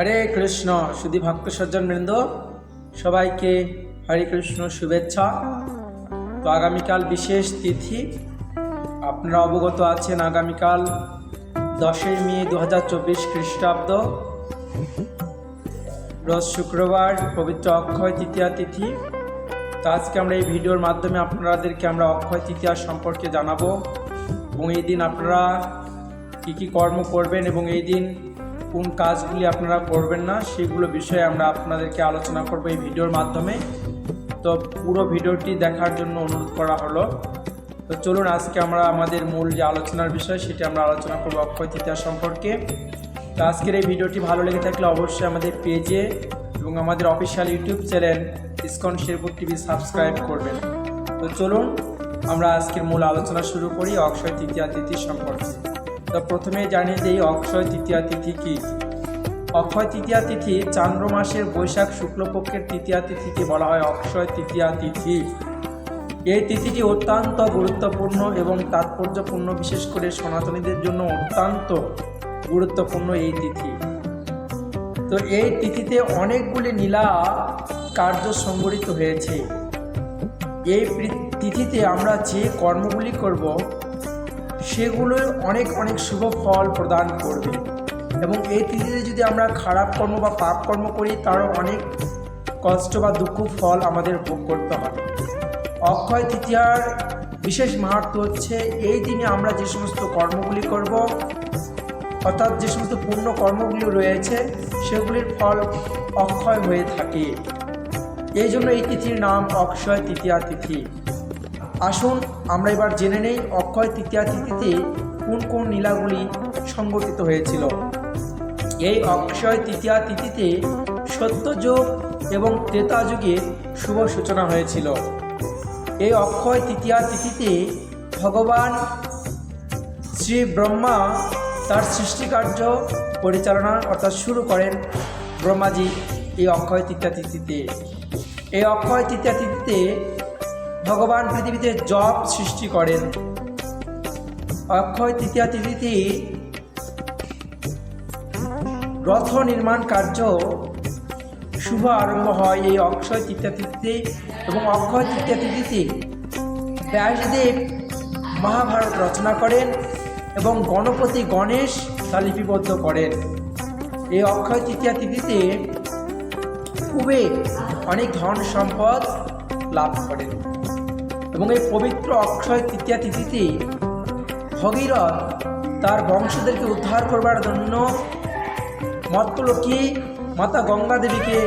হরে কৃষ্ণ শুধু ভক্ত সজ্জন বৃন্দ সবাইকে হরে কৃষ্ণ শুভেচ্ছা। তো আগামীকাল বিশেষ তিথি, আপনারা অবগত আছেন আগামীকাল দশই মে দু হাজার চব্বিশ খ্রিস্টাব্দ। রোজ শুক্রবার পবিত্র অক্ষয় তৃতীয়া তিথি। তো আজকে আমরা এই ভিডিওর মাধ্যমে আপনাদেরকে আমরা অক্ষয় তৃতীয়া সম্পর্কে জানাব এবং এই দিন আপনারা কী কী কর্ম করবেন এবং এই দিন কোন কাজগুলি আপনারা করবেন না, সেগুলো বিষয়ে আমরা আপনাদেরকে আলোচনা করব এই ভিডিওর মাধ্যমে। তো পুরো ভিডিওটি দেখার জন্য অনুরোধ করা হলো। তো চলুন আজকে আমরা আমাদের মূল যে আলোচনার বিষয়, সেটি আমরা আলোচনা করব অক্ষয় তৃতীয়া সম্পর্কে। তো আজকের এই ভিডিওটি ভালো লেগে থাকলে অবশ্যই আমাদের পেজে এবং আমাদের official YouTube channel ISKCON Sherpur TV subscribe করবেন। তো চলুন আমরা আজকের মূল আলোচনা শুরু করি অক্ষয় তৃতীয়া তিথি সম্পর্কে। তো প্রথমে জানিয়ে দিই অক্ষয় তৃতীয়া তিথি কি? অক্ষয় তৃতীয়া তিথি চান্দ্র মাসের বৈশাখ শুক্লপক্ষের তৃতীয়া তিথিকে বলা হয় অক্ষয় তৃতীয়া তিথি। এই তিথিটি অত্যন্ত গুরুত্বপূর্ণ এবং তাৎপর্যপূর্ণ, বিশেষ করে সনাতনীদের জন্য অত্যন্ত গুরুত্বপূর্ণ এই তিথি। তো এই তিথিতে অনেকগুলি নীলা কার্য সংগঠিত হয়েছে। এই তিথিতে আমরা যে কর্মগুলি করব সেগুলো অনেক অনেক শুভ ফল প্রদান করবে। এবং এই তিথিতে যদি আমরা খারাপ কর্ম বা পাপ কর্ম করি, তারও অনেক কষ্ট বা দুঃখ ফল আমাদের ভোগ করতে হবে। অক্ষয় তৃতীয়ার বিশেষ মাহাত্ম হচ্ছে, এই দিনে আমরা যে সমস্ত কর্মগুলি করব, অর্থাৎ যে সমস্ত পূর্ণ কর্মগুলি রয়েছে, সেগুলির ফল অক্ষয় হয়ে থাকে। এই জন্য এই তিথির নাম অক্ষয় তৃতীয়া তিথি। আসুন, আমরা এবার জেনে নেই অক্ষয় তৃতীয়া তিথিতে কোন কোন নীলাগুলি সংগঠিত হয়েছিল। এই অক্ষয় তৃতীয়া তিথিতে সত্যযুগ এবং ত্রেতা যুগে শুভ সূচনা হয়েছিল। এই অক্ষয় তৃতীয়া তিথিতে ভগবান শ্রী ব্রহ্মা তার সৃষ্টিকার্য পরিচালনা অর্থাৎ শুরু করেন ব্রহ্মাজি এই অক্ষয় তৃতীয়া তিথিতে। এই অক্ষয় তৃতীয়া তিথিতে ভগবান পৃথিবীতে জপ সৃষ্টি করেন। অক্ষয় তৃতীয়া তিথিতে রথ নির্মাণ কার্য শুভ আরম্ভ হয় এই অক্ষয় তৃতীয়া তিথিতে এবং অক্ষয় তৃতীয়া তিথিতে ব্যাসদেব মহাভারত রচনা করেন এবং গণপতি গণেশ তা লিপিবদ্ধ করেন। এই অক্ষয় তৃতীয়া তিথিতে খুবই অনেক ধন সম্পদ লাভ করেন। এবং এই পবিত্র অক্ষয় তৃতীয়া তিথিতে ভগীরথ তার বংশদেরকে উদ্ধার করবার জন্য মত্তলক্ষ্মী মাতা গঙ্গা দেবীকে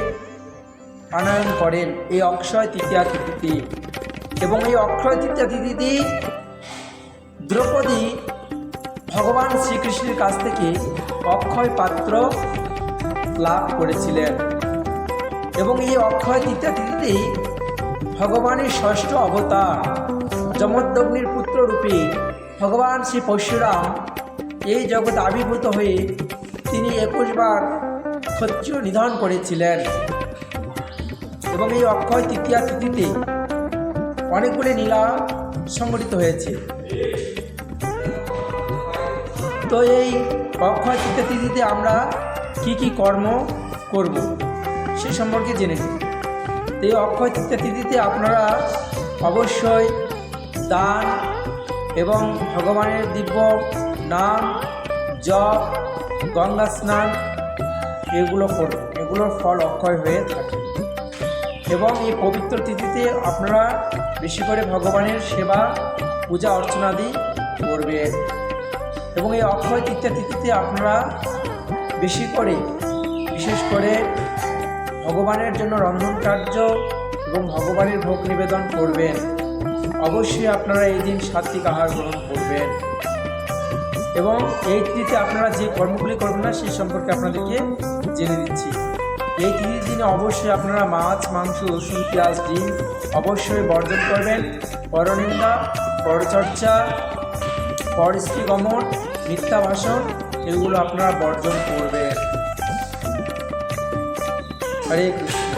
আনয়ন করেন এই অক্ষয় তৃতীয়া তিথিতে। এবং এই অক্ষয় তৃতীয়া তিথিতে দ্রৌপদী ভগবান শ্রীকৃষ্ণের কাছ থেকে অক্ষয় পাত্র লাভ করেছিলেন। এবং এই অক্ষয় তৃতীয়া তিথিতে ভগবানের ষষ্ঠ অবতার যমদগ্নির পুত্র রূপে ভগবান শ্রী পরশুরাম এই জগৎ আবির্ভূত হয়ে তিনি একুশবার ক্ষত্রিয় নিধন করেছিলেন। এবং এই অক্ষয় তৃতীয়া তিথিতে অনেকগুলি নীলা সংগঠিত হয়েছে। তো এই অক্ষয় তৃতীয়া তিথিতে আমরা কি কি কর্ম করব, সে সম্পর্কে জেনে নিই। তো এই অক্ষয় তৃতীয়া তিথিতে আপনারা অবশ্যই দান এবং ভগবানের দিব্য নাম, জপ, গঙ্গা স্নান এগুলো করুন। এগুলোর ফল অক্ষয় হয়ে থাকে। এবং এই পবিত্র তিথিতে আপনারা বেশি করে ভগবানের সেবা, পূজা অর্চনাদি করবেন। এবং এই অক্ষয় তৃতীয়া তিথিতে আপনারা বেশি করে, বিশেষ করে ভগবানের জন্য রন্ধন কার্য এবং ভগবানের ভোগ নিবেদন করবেন। অবশ্যই আপনারা এই দিন সাত্বিক আহার গ্রহণ করবেন। এবং এই তিথিতে আপনারা যে কর্মগুলি করবেন না, সেই সম্পর্কে আপনাদেরকে জেনে দিচ্ছি এই তিথির দিনে অবশ্যই আপনারা মাছ, মাংস, রসুন, পেঁয়াজ, ডিম অবশ্যই বর্জন করবেন। পরনিন্দা, পরচর্চা পরিস্থিতি গমন মিথ্যা ভাষণ এগুলো আপনারা বর্জন করবেন। হরে কৃষ্ণ